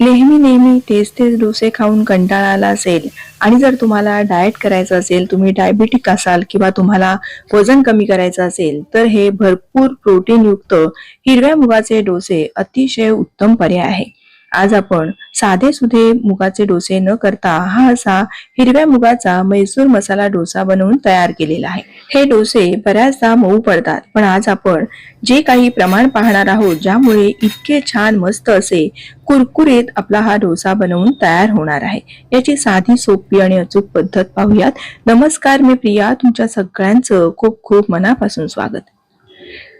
नेहमी नेहमी तेच तेच डोसे खाऊन कंटाळा आला असेल. आणि जर तुम्हाला डाएट करायचं असेल तुम्ही डायबिटिक असाल किंवा तुम्हाला वजन कमी करायचं असेल तर हे भरपूर प्रोटीनयुक्त हिरव्या मुगाचे डोसे अतिशय उत्तम पर्याय आहे. आज आपण साधे सुधे मुगाचे डोसे न करता हा असा हिरव्या मुगाचा मैसूर मसाला डोसा बनवून तयार केलेला आहे. हे डोसे बऱ्याचदा मऊ पडतात पण आज आपण जे काही प्रमाण पाहणार आहोत ज्यामुळे इतके छान मस्त असे कुरकुरीत आपला हा डोसा बनवून तयार होणार आहे याची साधी सोपी आणि अचूक पद्धत पाहूयात. नमस्कार मी प्रिया तुमच्या सगळ्यांचं खूप खूप मनापासून स्वागत.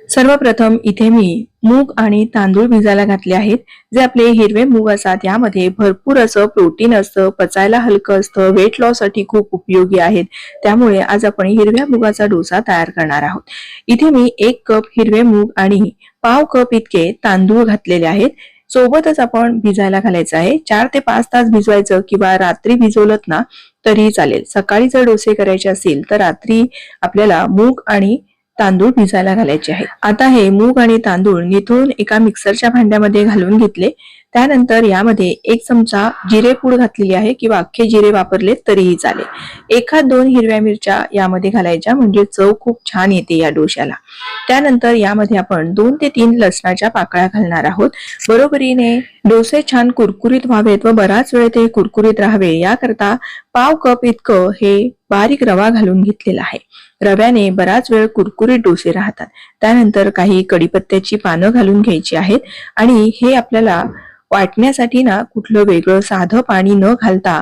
सर्वप्रथम इथे मी मूग आणि तांदूळ भिजायला घातले आहेत. जे आपले हिरवे मूग असतात यामध्ये भरपूर असं प्रोटीन असतं पचायला हलकं असतं वेट लॉससाठी खूप उपयोगी आहेत. त्यामुळे आज आपण हिरव्या मुगाचा डोसा तयार करणार आहोत. इथे मी एक कप हिरवे मूग आणि पाव कप इतके तांदूळ घातलेले आहेत. सोबतच आपण भिजायला घालायचं आहे. चार ते पाच तास भिजवायचं किंवा रात्री भिजवलं ना तरीही चालेल. सकाळी जर डोसे करायचे असतील तर रात्री आपल्याला मूग आणि तांदूळ भिजायला घालायचे आहेत. आता हे मूग आणि तांदूळ निथळून एका मिक्सरच्या भांड्यामध्ये घालून घेतले. त्यानंतर यामध्ये एक चमचा जिरे पूड घातलेली आहे किंवा अख्खे जिरे वापरले तरीही चालेल. एखाद दोन हिरव्या मिरच्या यामध्ये घालायच्या म्हणजे चव खूप छान येते या डोश्याला. त्यानंतर यामध्ये आपण दोन ते तीन लसणाच्या पाकळ्या घालणार आहोत. बरोबरीने डोसे छान कुरकुरीत व्हावेत व बराच वेळ ते कुरकुरीत राहावे. याकरता पाव कप इतकं हे बारीक रवा घालून घेतलेला आहे. रव्याने बराच वेळ कुरकुरीत डोसे राहतात. त्यानंतर काही कडीपत्त्याची पानं घालून घ्यायची आहेत आणि हे आपल्याला वाटण्यासाठी ना कुठलं वेगळं साधं पाणी न घालता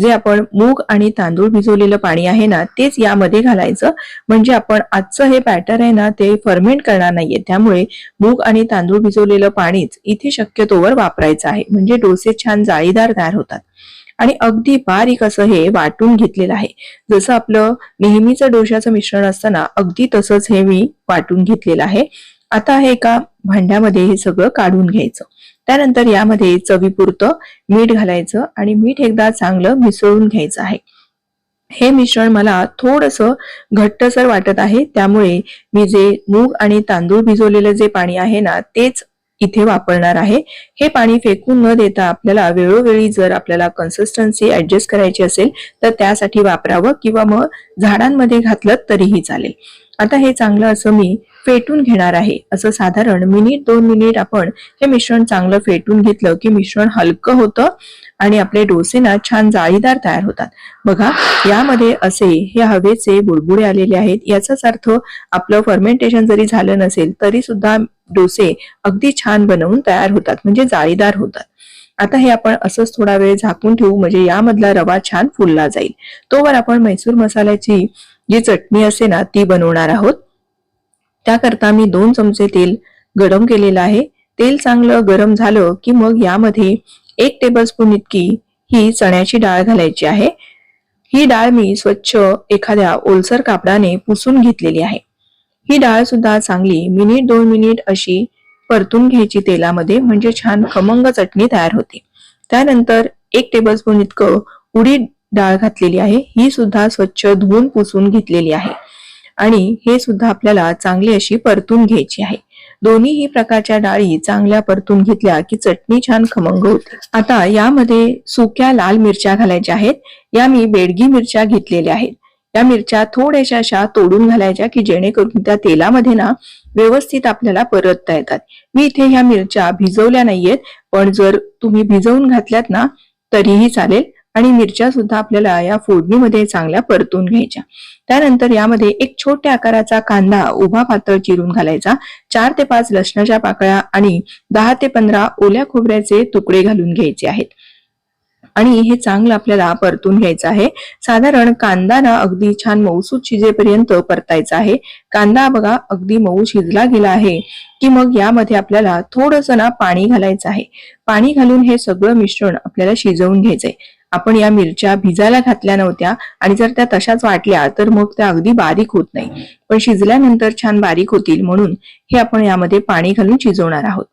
जे आपण मूग आणि तांदूळ भिजवलेलं पाणी आहे ना तेच यामध्ये घालायचं. म्हणजे आपण आजचं हे बॅटर आहे ना ते फर्मेंट करणार नाहीये. त्यामुळे मूग आणि तांदूळ भिजवलेलं पाणीच इथे शक्यतोवर वापरायचं आहे. म्हणजे डोसे छान जाळीदार तयार होतात. आणि अगदी बारीक असं हे वाटून घेतलेलं आहे. जसं आपलं नेहमीचं डोशाचं मिश्रण असताना अगदी तसंच हे मी वाटून घेतलेलं आहे. आता हे एका भांड्यामध्ये हे सगळं काढून घ्यायचं. त्यानंतर यामध्ये चवीपुरतं मीठ घालायचं आणि मीठ एकदा चांगलं मिसळून घ्यायचं आहे. हे मिश्रण मला थोडस घट्टसर वाटत आहे त्यामुळे मी जे मूग आणि तांदूळ भिजवलेलं जे पाणी आहे ना तेच इथे वापरणार आहे. हे पाणी फेकून न देता आपल्याला वेळोवेळी जर आपल्याला कन्सिस्टन्सी ऍडजस्ट करायची असेल तर त्यासाठी वापरावं किंवा मग झाडांमध्ये घातलं तरीही चालेल. आता हे चांगलं असं मी फेटून घेणार आहे. असं साधारण मिनिट दोन मिनिट आपण हे मिश्रण चांगलं फेटून घेतलं की मिश्रण हलकं होतं आणि आपले डोसे ना छान जाळीदार तयार होतात. बघा यामध्ये असे हे हवेचे बुडबुडे आलेले आहेत. याचाच अर्थ आपलं फर्मेंटेशन जरी झालं नसेल तरी सुद्धा डोसे अगदी छान बनवून तयार होतात म्हणजे जाळीदार होतात. आता हे आपण असंच थोडा वेळ झाकून ठेवू म्हणजे यामधला रवा छान फुलला जाईल. तोवर आपण मैसूर मसाल्याची जी चटणी असते ना ती बनवणार आहोत. त्याकरता मी दोन चमचे तेल गरम केलेलं आहे. तेल चांगलं गरम झालं की मग यामध्ये एक टेबलस्पून इतकी ही चण्याची डाळ घालायची आहे. ही डाळ मी स्वच्छ एखाद्या ओलसर कापडाने पुसून घेतलेली आहे. ही डाळ सुद्धा चांगली मिनिट दोन मिनिट अशी परतून घ्यायची तेलामध्ये म्हणजे छान खमंग चटणी तयार होते. त्यानंतर एक टेबलस्पून इतकं उडीद डाळ घातलेली आहे. ही सुद्धा स्वच्छ धुवून पुसून घेतलेली आहे. आणि हे सुद्धा आपल्याला चांगली अशी परतून घ्यायची आहे. दोन्हीही प्रकारच्या डाळी चांगल्या परतून घेतल्या की चटणी छान खमंग होते. आता यामध्ये सुक्या लाल मिरच्या घालायच्या आहेत. या मी बेडगी मिरच्या घेतलेल्या आहेत. या मिरच्या थोड्याशा अशा तोडून घालायच्या की जेणेकरून त्या तेलामध्ये ना व्यवस्थित आपल्याला परतता येतात. मी इथे ह्या मिरच्या भिजवल्या नाहीयेत पण जर तुम्ही भिजवून घातल्यात ना तरीही चालेल आणि मिरच्या सुद्धा आपल्याला या फोडणीमध्ये चांगल्या परतून घ्यायच्या. त्यानंतर यामध्ये एक छोट्या आकाराचा कांदा उभा पातळ चिरून घालायचा. चार ते पाच लसणाच्या पाकळ्या आणि दहा ते पंधरा ओल्या खोबऱ्याचे तुकडे घालून घ्यायचे आहेत. आणि हे चांगलं आपल्याला परतून घ्यायचं आहे. साधारण कांदा ना अगदी छान मऊसूत शिजेपर्यंत परतायचा आहे. कांदा बघा अगदी मऊ शिजला गेला आहे की मग यामध्ये आपल्याला थोडस ना पाणी घालायचं आहे. पाणी घालून हे सगळं मिश्रण आपल्याला शिजवून घ्यायचंय. आपण या मिरच्या भिजायला घातल्या नव्हत्या आणि जर त्या तशाच वाटल्या तर मग त्या अगदी बारीक होत नाही. पण शिजल्यानंतर छान बारीक होतील म्हणून हे आपण यामध्ये पाणी घालून शिजवणार आहोत.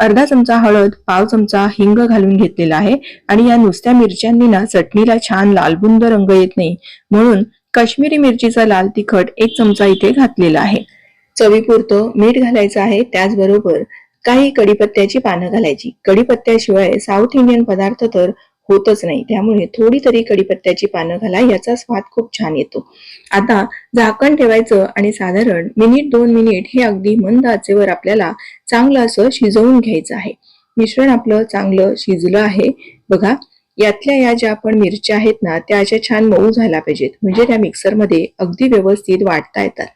अर्धा चमचा हळद पाव चमचा हिंग घालून घेतलेला आहे आणि या नुसत्या मिरच्यांनी ना चटणीला छान लालबुंद रंग येत नाही. म्हणून काश्मीरी मिरचीचा लाल तिखट एक चमचा इथे घातलेला आहे. चवीपुरतं मीठ घालायचं आहे त्याचबरोबर काही कढीपत्त्याची पानं घालायची. कढीपत्त्याशिवाय साऊथ इंडियन पदार्थ तर होतच नाही. त्यामुळे थोडी तरी कढीपत्त्याची पानं घाला याचा स्वाद खूप छान येतो. आता झाकण ठेवायचं आणि साधारण मिनिट दोन मिनिट हे अगदी मंद आचेवर आपल्याला चांगलं असं शिजवून घ्यायचं आहे. मिश्रण आपलं चांगलं शिजलं आहे. बघा यातल्या या ज्या आपण मिरच्या आहेत ना त्या अशा छान मऊ झाल्या पाहिजेत. म्हणजे त्या मिक्सरमध्ये अगदी व्यवस्थित वाटता येतात.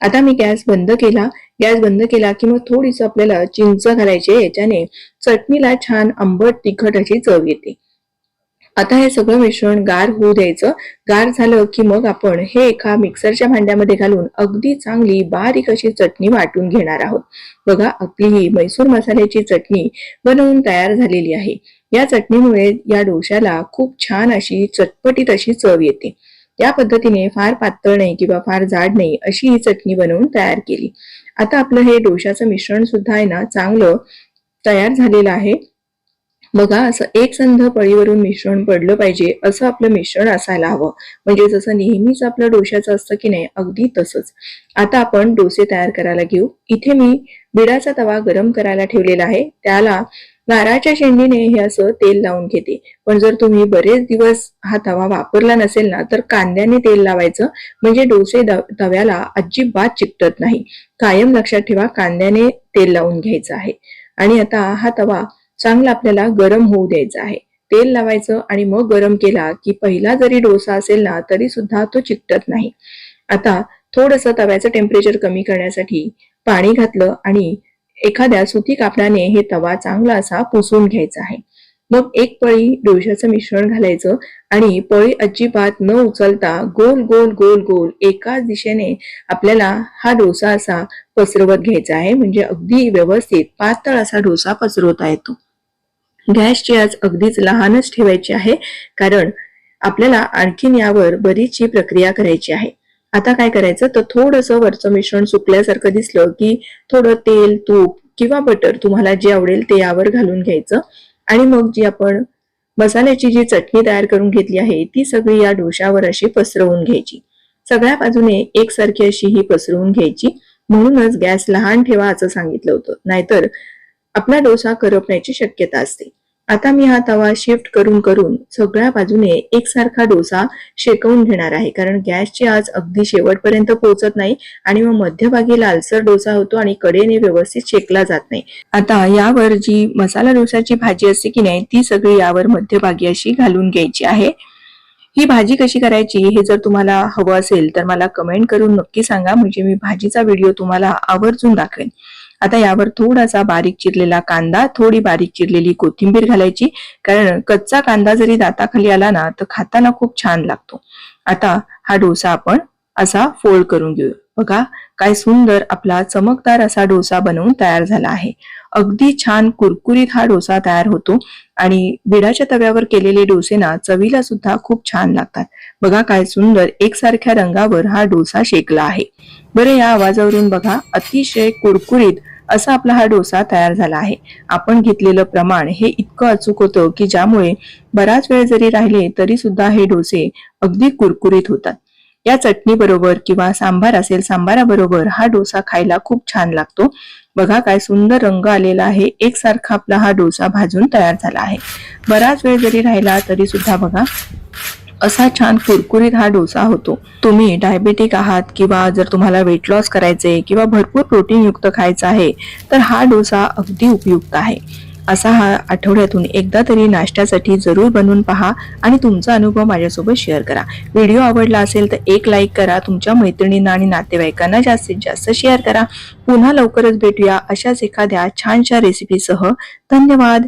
आता मी गॅस बंद केला. गॅस बंद केला की मग थोडीसं आपल्याला चिंच घालायची याच्याने चटणीला छान आंबट तिखट अशी चव येते. आता हे सगळं मिश्रण गार होऊ द्यायचं. गार झालं की मग आपण हे एका मिक्सरच्या भांड्यामध्ये घालून अगदी चांगली बारीक अशी चटणी वाटून घेणार आहोत. बघा आपली ही मैसूर मसाल्याची चटणी बनवून तयार झालेली आहे. या चटणीमुळे या डोश्याला खूप छान अशी चटपटीत अशी चव येते. या पद्धतीने फार पातळ नाही किंवा फार जाड नाही अशी ही चटणी बनवून तयार केली. आता आपलं हे डोशाचं मिश्रण सुद्धा आहे ना चांगलं तयार झालेलं आहे. बघा असं एक संध पळीवरून मिश्रण पडलं पाहिजे असं आपलं मिश्रण असायला हवं. म्हणजे जसं नेहमीच आपलं डोश्याचं असतं की नाही अगदी तसंच. आता आपण डोसे तयार करायला घेऊ. इथे मी बिडाचा तवा गरम करायला ठेवलेला आहे. त्याला नारळाच्या शेंडीने हे असं तेल लावून घेते. पण जर तुम्ही बरेच दिवस हा तवा वापरला नसेल ना तर कांद्याने तेल लावायचं. म्हणजे डोसे तव्याला अजिबात चिकटत नाही. कायम लक्षात ठेवा कांद्याने तेल लावून घ्यायचं आहे. आणि आता हा तवा चांगला आपल्याला गरम होऊ द्यायचा आहे. तेल लावायचं आणि मग गरम केला की पहिला जरी डोसा असेल ना तरी सुद्धा तो चिकटत नाही. आता थोडस तव्याचं टेम्परेचर कमी करण्यासाठी पाणी घातलं आणि एखाद्या सुती कापडाने हे तवा चांगला असा पुसून घ्यायचा आहे. मग एक पळी डोशाचं मिश्रण घालायचं आणि पळी अजिबात न उचलता गोल गोल गोल गोल एकाच दिशेने आपल्याला हा डोसा असा पसरवत घ्यायचा आहे. म्हणजे अगदी व्यवस्थित पातळ असा डोसा पसरवता येतो. गॅसची आज अगदीच लहानच ठेवायची आहे कारण आपल्याला आणखीन यावर बरीचशी प्रक्रिया करायची आहे. आता काय करायचं? तर थोडंसं वरचं मिश्रण सुकल्यासारखं दिसलं की थोडं तेल तूप किंवा बटर तुम्हाला जे आवडेल ते यावर घालून घ्यायचं. आणि मग जी आपण मसाल्याची जी चटणी तयार करून घेतली आहे ती सगळी या डोशावर अशी पसरवून घ्यायची. सगळ्या बाजूने एकसारखी अशी ही पसरवून घ्यायची. म्हणूनच गॅस लहान ठेवा असं सांगितलं होतं. नाहीतर आपला डोसा करपण्याची शक्यता असते. आता मी हा तवा शिफ्ट करून करून सगळ्या बाजूने एकसारखा डोसा शेकवून घेणार आहे. कारण गॅसची आज अगदी शेवटपर्यंत पोहोचत नाही आणि मग मध्यभागी लालसर डोसा होतो आणि कडेने व्यवस्थित शेकला जात नाही. आता यावर जी मसाला डोसाची भाजी असते की नाही ती सगळी यावर मध्यभागी अशी घालून घ्यायची आहे. ही भाजी कशी करायची हे जर तुम्हाला हवं असेल तर मला कमेंट करून नक्की सांगा. म्हणजे मी भाजीचा व्हिडिओ तुम्हाला आवर्जून दाखवेन. आता यावर थोडासा बारीक चिरलेला कांदा थोडी बारीक चिरलेली कोथिंबीर घालायची. कारण कच्चा कांदा जरी दाताखाली आला ना तर खाताना खूप छान लागतो. आता हा डोसा आपण असा फोल्ड करून घेऊ बघा काय सुंदर आपला चमकदार असा डोसा बनवून तयार झाला आहे. अगदी छान कुरकुरीत हा डोसा तयार होतो आणि बिडाच्या तव्यावर केलेले डोसे ना चवीला सुद्धा खूप छान लागतात. बघा काय सुंदर एकसारख्या रंगावर हा डोसा शेकला आहे. बरं या आवाजावरून बघा अतिशय कुरकुरीत असा आपला हा डोसा तयार झाला आहे. आपण घेतलेलं प्रमाण हे इतकं अचूक होतं की ज्यामुळे बराच वेळ जरी राहिले तरी सुद्धा हे डोसे अगदी कुरकुरीत होतात. या चटणी बरोबर किंवा सांबार असेल सांबाराबरोबर हा डोसा खायला खूप छान लागतो. बघा काय सुंदर रंग आलेला आहे. एकसारखा आपला हा डोसा भाजून तयार झाला आहे. बराच वेळ जरी राहिला तरी सुद्धा बघा. असा छान कुरकुरीत हा डोसा होतो. तुम्ही डायबेटिक आहात किंवा जर तुम्हाला वेट लॉस करायचे किंवा भरपूर प्रोटीन युक्त खायचं आहे तर हा डोसा अगदी उपयुक्त आहे. असा हा आठवड्यातून एकदा तरी नाश्त्यासाठी जरूर बनवून पहा आणि तुमचा अनुभव माझ्यासोबत शेअर करा. व्हिडिओ आवडला असेल तर एक लाईक करा तुमच्या मैत्रिणींना आणि नातेवाईकांना जास्तीत जास्त शेअर करा. पुन्हा लवकरच भेटूया अशाच एखाद्या छानशा रेसिपीसह धन्यवाद!